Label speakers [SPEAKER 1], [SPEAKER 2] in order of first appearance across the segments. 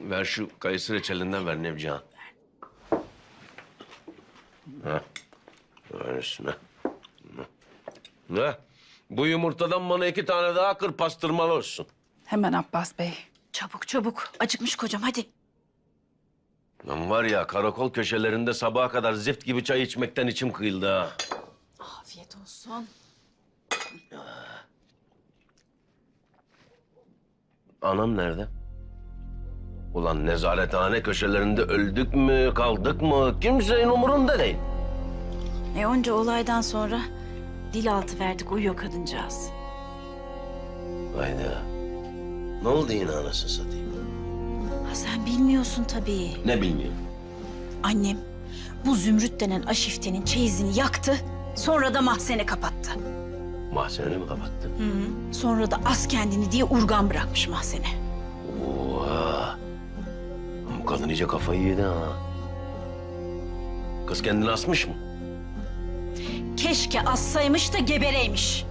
[SPEAKER 1] Ver şu kayısı reçelinden ver Nevcihan. Ha. Ver üstüne. Ne? Bu yumurtadan bana iki tane daha kır pastırmalı olsun.
[SPEAKER 2] Hemen Abbas Bey.
[SPEAKER 3] Çabuk çabuk. Acıkmış kocam hadi.
[SPEAKER 1] Lan var ya karakol köşelerinde sabaha kadar zift gibi çay içmekten içim kıyıldı ha.
[SPEAKER 3] Afiyet olsun.
[SPEAKER 1] Anam nerede? Ulan nezarethane köşelerinde öldük mü, kaldık mı? Kimsenin umurunda değil.
[SPEAKER 3] E onca olaydan sonra dil altı verdik uyuyor kadıncağız.
[SPEAKER 1] Hayda. Ne oldu yine anasını satayım?
[SPEAKER 3] Ha sen bilmiyorsun tabii.
[SPEAKER 1] Ne bilmiyorum.
[SPEAKER 3] Annem bu Zümrüt denen aşiftenin çeyizini yaktı. Sonra da mahzene kapattı.
[SPEAKER 1] Mahzeni mi kapattın?
[SPEAKER 3] Hı hı. Sonra da as kendini diye urgan bırakmış mahzene.
[SPEAKER 1] Bu kadın iyice kafayı yedi ha. Kız kendini asmış mı?
[SPEAKER 3] Keşke assaymış da gebereymiş.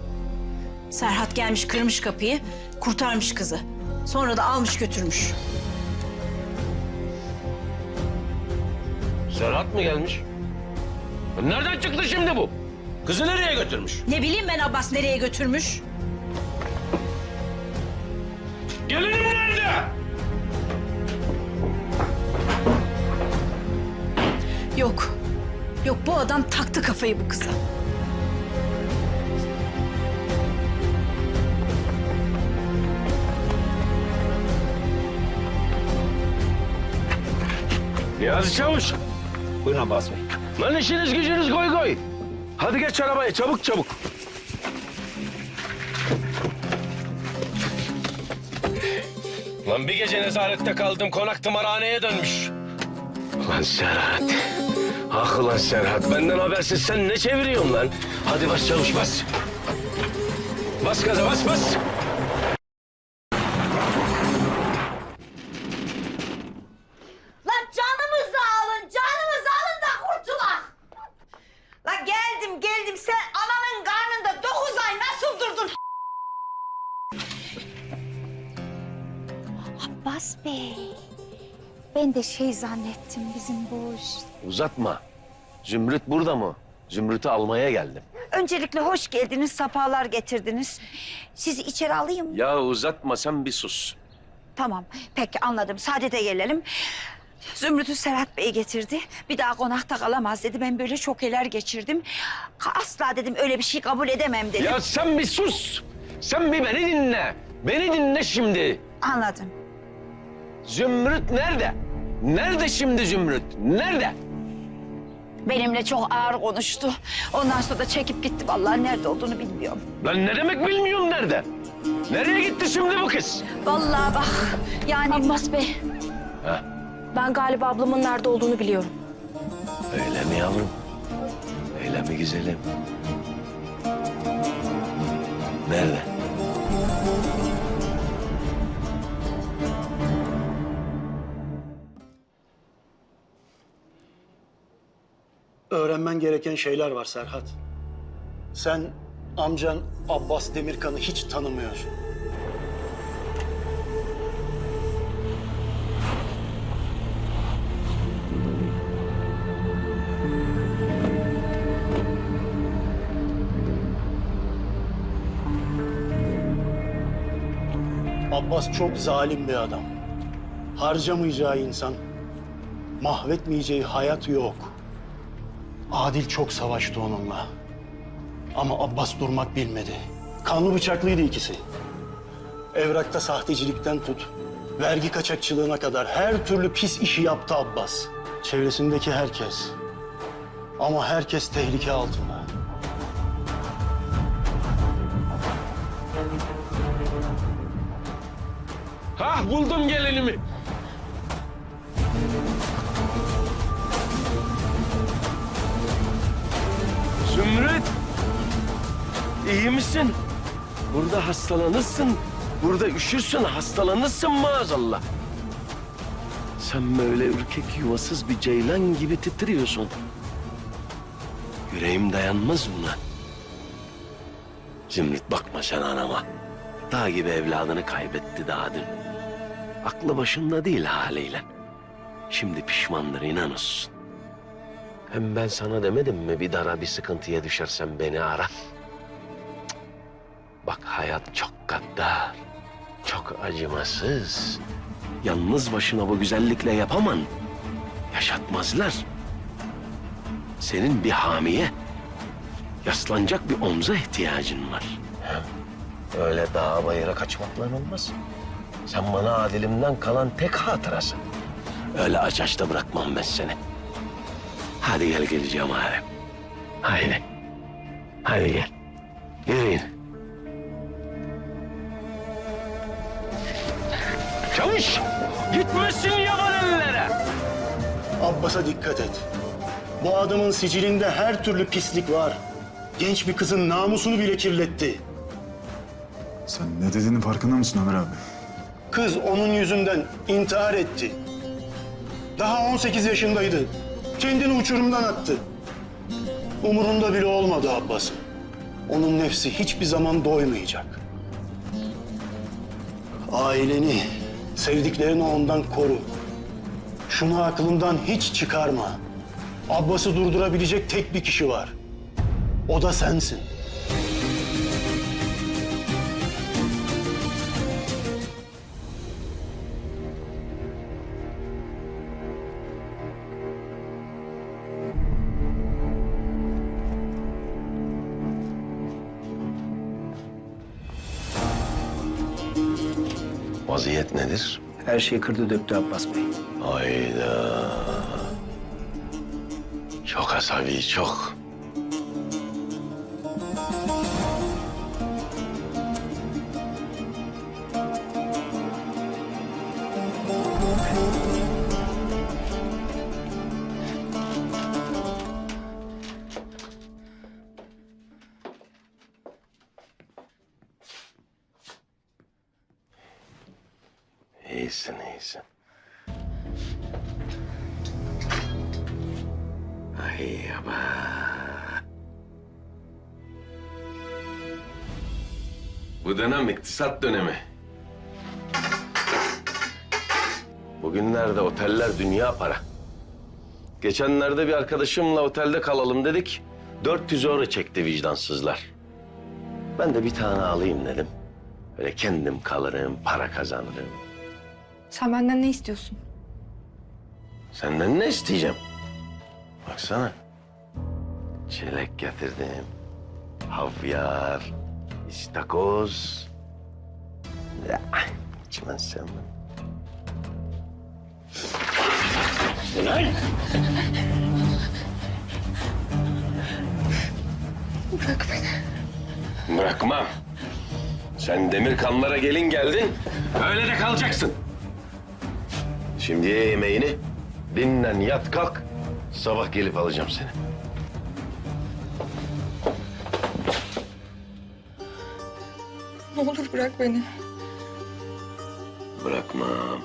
[SPEAKER 3] Serhat gelmiş kırmış kapıyı, kurtarmış kızı. Sonra da almış götürmüş.
[SPEAKER 1] Serhat mı gelmiş? Nereden çıktı şimdi bu? Kızı nereye götürmüş?
[SPEAKER 3] Ne bileyim ben Abbas nereye götürmüş?
[SPEAKER 1] Gelinim
[SPEAKER 3] Yok. Yok bu adam taktı kafayı bu kıza.
[SPEAKER 1] Niyazi Çavuş.
[SPEAKER 4] Buyurun Abbas Bey.
[SPEAKER 1] Lan işiniz gücünüz koy koy. Hadi geç arabaya çabuk çabuk. Lan bir gece nezarette kaldım konak tımarhaneye dönmüş. Lan Serhat. Ah ulan Serhat benden habersiz sen ne çeviriyorsun lan? Hadi bas çavuş bas. Bas gaza bas bas.
[SPEAKER 5] Lan canımızı alın, canımızı alın da kurtulak. Lan geldim, geldim. Sen ananın karnında dokuz ay nasıl durdun?
[SPEAKER 6] Abbas Bey. Ben de şey zannettim bizim bu
[SPEAKER 1] Uzatma. Zümrüt burada mı? Zümrüt'ü almaya geldim.
[SPEAKER 5] Öncelikle hoş geldiniz, safalar getirdiniz. Sizi içeri alayım mı?
[SPEAKER 1] Ya uzatma sen bir sus.
[SPEAKER 5] Tamam, peki anladım. Saadete gelelim. Zümrüt'ü Serhat Bey getirdi. Bir daha konakta kalamaz dedi. Ben böyle şokeler geçirdim. Asla dedim öyle bir şey kabul edemem dedim.
[SPEAKER 1] Ya sen bir sus. Sen bir beni dinle. Beni dinle şimdi.
[SPEAKER 5] Anladım.
[SPEAKER 1] Zümrüt nerede? Nerede şimdi Zümrüt? Nerede?
[SPEAKER 5] Benimle çok ağır konuştu. Ondan sonra da çekip gitti. Vallahi nerede olduğunu bilmiyorum.
[SPEAKER 1] Lan ne demek bilmiyorum nerede? Nereye gitti şimdi bu kız?
[SPEAKER 5] Vallahi bak yani...
[SPEAKER 6] Abbas Bey.
[SPEAKER 1] Ha?
[SPEAKER 6] Ben galiba ablamın nerede olduğunu biliyorum.
[SPEAKER 1] Öyle mi yavrum? Öyle mi güzelim? Nerede?
[SPEAKER 4] Öğrenmen gereken şeyler var Serhat. Sen amcan Abbas Demirkan'ı hiç tanımıyorsun. Abbas çok zalim bir adam. Harcamayacağı insan, mahvetmeyeceği hayat yok. Adil çok savaştı onunla. Ama Abbas durmak bilmedi. Kanlı bıçaklıydı ikisi. Evrakta sahtecilikten tut, vergi kaçakçılığına kadar her türlü pis işi yaptı Abbas. Çevresindeki herkes. Ama herkes tehlike altında.
[SPEAKER 1] Hah buldum gelinimi. Zümrüt. iyi misin? Burada hastalanırsın. Burada üşürsün, hastalanırsın maazallah. Sen böyle ürkek yuvasız bir ceylan gibi titriyorsun. Yüreğim dayanmaz buna. Zümrüt bakma sen anama. Dağ gibi evladını kaybetti daha dün. Aklı başında değil haliyle. Şimdi pişmandır inan olsun. Hem ben sana demedim mi bir dara bir sıkıntıya düşersen beni ara. Cık. Bak hayat çok gaddar. Çok acımasız. Yalnız başına bu güzellikle yapaman. Yaşatmazlar. Senin bir hamiye, yaslanacak bir omza ihtiyacın var. Hem öyle dağa bayıra kaçmakla olmaz. Sen bana Adil'imden kalan tek hatırasın. Öyle aç aç da bırakmam ben seni. Hadi gel geleceğim hadi. Haydi. Hadi gel. Yürüyün. Çavuş! Gitmesin yaban ellere!
[SPEAKER 4] Abbas'a dikkat et. Bu adamın sicilinde her türlü pislik var. Genç bir kızın namusunu bile kirletti.
[SPEAKER 2] Sen ne dediğinin farkında mısın Ömer abi?
[SPEAKER 4] Kız onun yüzünden intihar etti. Daha 18 yaşındaydı. Kendini uçurumdan attı. Umurunda bile olmadı Abbas'ın. Onun nefsi hiçbir zaman doymayacak. Aileni, sevdiklerini ondan koru. Şunu aklından hiç çıkarma. Abbas'ı durdurabilecek tek bir kişi var. O da sensin.
[SPEAKER 1] Vaziyet nedir?
[SPEAKER 7] Her şeyi kırdı döktü Abbas Bey.
[SPEAKER 1] Hayda. Çok asabi, çok. İyisin, iyisin. Ay aman. Bu dönem iktisat dönemi. Bugünlerde oteller dünya para. Geçenlerde bir arkadaşımla otelde kalalım dedik. 400 euro çekti vicdansızlar. Ben de bir tane alayım dedim. Öyle kendim kalırım, para kazanırım.
[SPEAKER 8] Sen benden ne istiyorsun?
[SPEAKER 1] Senden ne isteyeceğim? Baksana. Çilek getirdim. Havyar, istakoz. Ya, içmezsem mi? Ulan!
[SPEAKER 8] Bırak beni.
[SPEAKER 1] Bırakmam. Sen demir kanlara gelin geldin, öyle de kalacaksın. Şimdi ye yemeğini, dinlen yat kalk. Sabah gelip alacağım seni.
[SPEAKER 8] Ne olur bırak beni.
[SPEAKER 1] Bırakmam.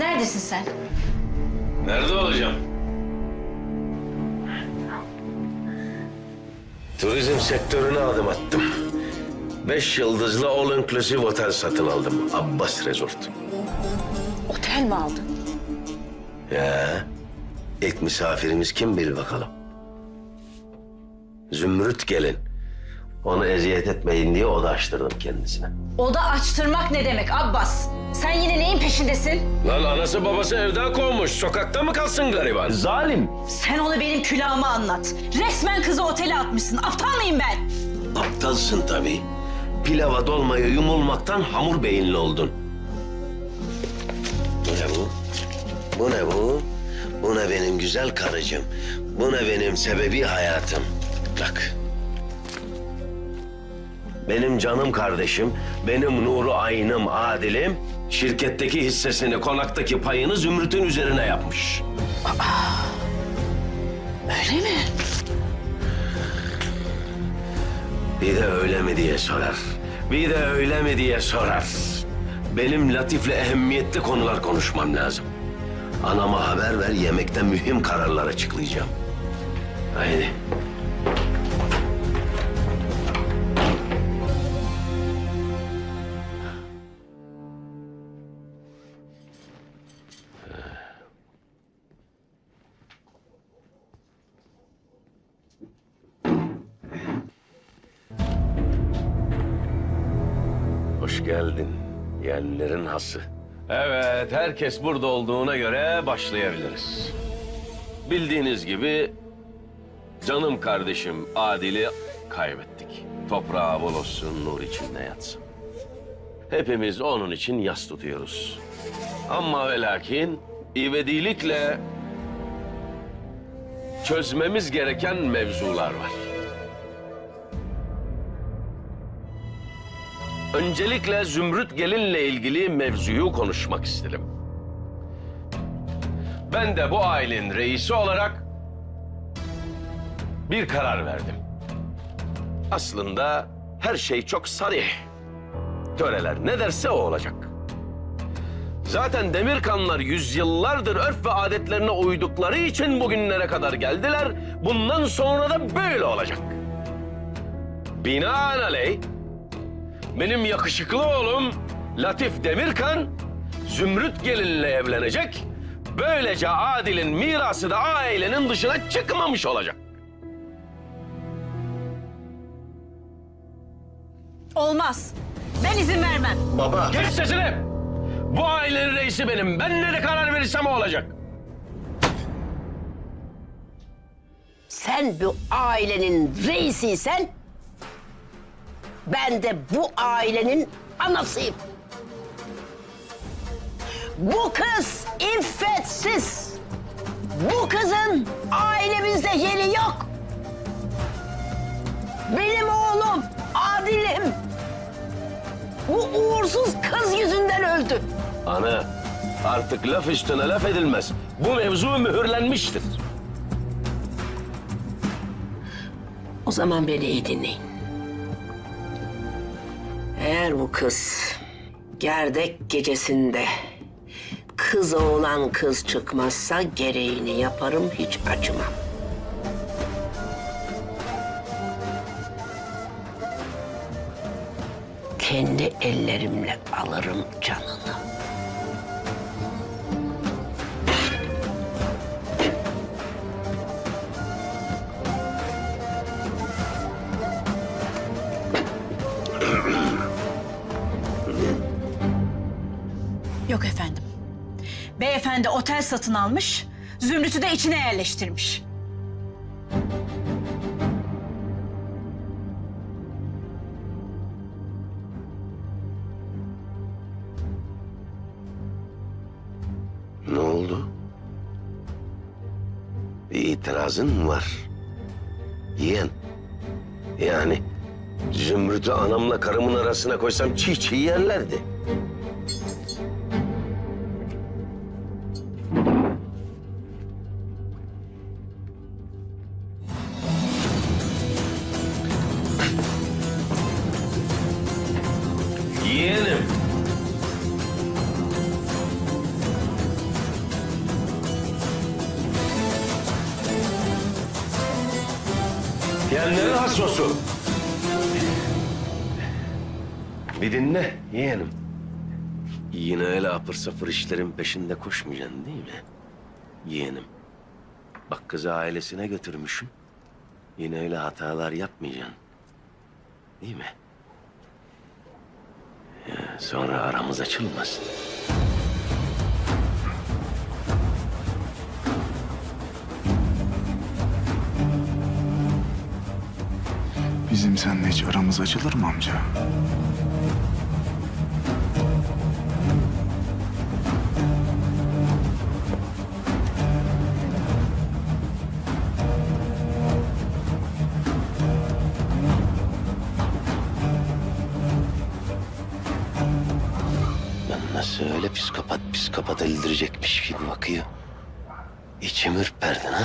[SPEAKER 3] Neredesin sen?
[SPEAKER 1] Nerede olacağım? Turizm sektörüne adım attım. Beş yıldızlı all inclusive otel satın aldım. Abbas Resort.
[SPEAKER 3] Otel mi aldın?
[SPEAKER 1] Ya ilk misafirimiz kim bil bakalım. Zümrüt gelin. Onu eziyet etmeyin diye oda açtırdım kendisine.
[SPEAKER 3] Oda açtırmak ne demek Abbas? Sen yine neyin peşindesin?
[SPEAKER 1] Lan anası babası evden kovmuş. Sokakta mı kalsın gariban?
[SPEAKER 7] Zalim.
[SPEAKER 3] Sen onu benim külahıma anlat. Resmen kızı otele atmışsın. Aptal mıyım ben?
[SPEAKER 1] Aptalsın tabii. Pilava dolmaya yumulmaktan hamur beyinli oldun. Bu ne bu? Bu ne bu? Bu ne benim güzel karıcığım? Bu ne benim sebebi hayatım? Bak. Benim canım kardeşim, benim nuru aynım Adil'im şirketteki hissesini, konaktaki payını Zümrüt'ün üzerine yapmış.
[SPEAKER 3] Öyle mi?
[SPEAKER 1] Bir de öyle mi diye sorar. Bir de öyle mi diye sorar. Benim Latif'le ehemmiyetli konular konuşmam lazım. Anama haber ver, yemekte mühim kararlar açıklayacağım. Haydi. Geldin. Yerlerin hası. Evet, herkes burada olduğuna göre başlayabiliriz. Bildiğiniz gibi canım kardeşim Adil'i kaybettik. Toprağı bol olsun, nur içinde yatsın. Hepimiz onun için yas tutuyoruz. Ama ve lakin ivedilikle çözmemiz gereken mevzular var. Öncelikle Zümrüt Gelin'le ilgili mevzuyu konuşmak istedim. Ben de bu ailenin reisi olarak bir karar verdim. Aslında her şey çok sarih. Töreler ne derse o olacak. Zaten Demirkanlar yüzyıllardır örf ve adetlerine uydukları için bugünlere kadar geldiler. Bundan sonra da böyle olacak. Binaenaleyh benim yakışıklı oğlum Latif Demirkan Zümrüt Gelin'le evlenecek. Böylece Adil'in mirası da ailenin dışına çıkmamış olacak.
[SPEAKER 3] Olmaz. Ben izin vermem.
[SPEAKER 1] Baba. Kes sesini. Bu ailenin reisi benim. Ben ne de karar verirsem o olacak.
[SPEAKER 9] Sen bu ailenin reisiysen ben de bu ailenin anasıyım. Bu kız iffetsiz. Bu kızın ailemizde yeri yok. Benim oğlum Adil'im. Bu uğursuz kız yüzünden öldü.
[SPEAKER 1] Ana artık laf üstüne laf edilmez. Bu mevzu mühürlenmiştir.
[SPEAKER 9] O zaman beni iyi dinleyin. Eğer bu kız gerdek gecesinde kız oğlan kız çıkmazsa gereğini yaparım hiç acımam. Kendi ellerimle alırım canını.
[SPEAKER 3] Beyefendi otel satın almış, Zümrüt'ü de içine yerleştirmiş.
[SPEAKER 1] Ne oldu? Bir itirazın mı var? Yeğen. Yani Zümrüt'ü anamla karımın arasına koysam çiğ çiğ yerlerdi. Kendine has sosu. Bir dinle yeğenim. Yine öyle apır sapır işlerin peşinde koşmayacaksın değil mi? Yeğenim. Bak kızı ailesine götürmüşüm. Yine öyle hatalar yapmayacaksın. Değil mi? Ya, sonra aramız açılmasın.
[SPEAKER 2] Bizim seninle hiç aramız açılır mı amca?
[SPEAKER 1] Nasıl öyle psikopat psikopata ildirecekmiş gibi bakıyor. İçim ürperdi lan.